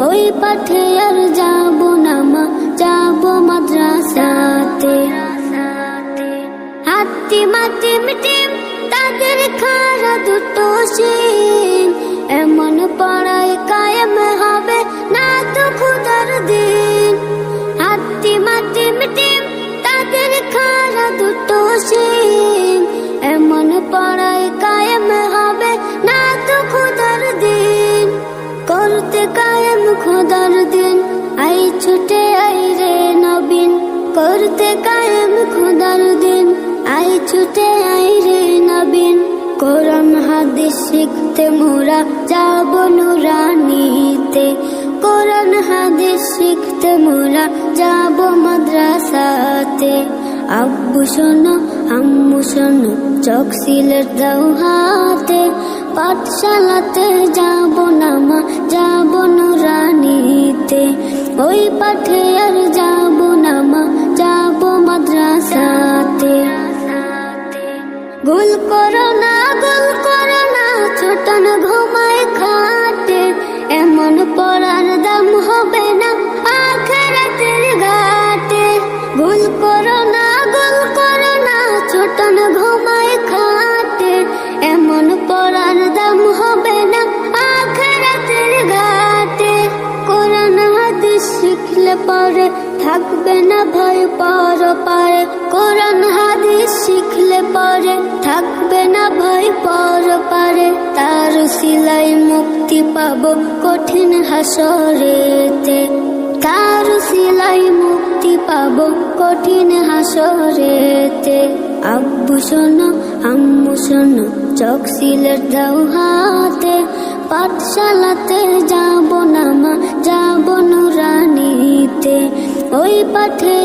ওই পাঠে আর যাব না মা যাব মাদ্রাসাতে। হাতি মাতি মিটিম তাদের খারা দুটো করতে কায়েম খোদার দিন। আই ছুটে, আই রে নবীন, করতে কায়েম খোদার দিন। আই ছুটে, আই রে নবীন, কোরআন, হাদিস শিখতে মোরা যাব নুরানিতে। কোরআন, হাদিস শিখতে মোরা যাব মাদ্রাসাতে। আব্বু শোনো, আম্মু শোনো চক সিলেট দাও হাতে, পাঠশালাতে যাব পাঠে আর যাব না মা, যাব মাদ্রাসাতে। গুল করো না, গুল করো না, ছোটন ঘুমায় খাটে। এমন পড়ার দাম হবে না আখেরাতের শিখলে থাকবে না ভয়, পর পারে। কোরআন, হাদিস শিখলে পরে থাকবে না ভয়, পর পারে। তার সিলাই মুক্তি পাবো কঠিন হাসরেতে। তার সিলাই মুক্তি পাবো কঠিন হাসরেতে। আব্বু শোনো, আম্মু শোনো চক সিলেট দাও হাতে। পাঠশালাতে যাব না মা ওই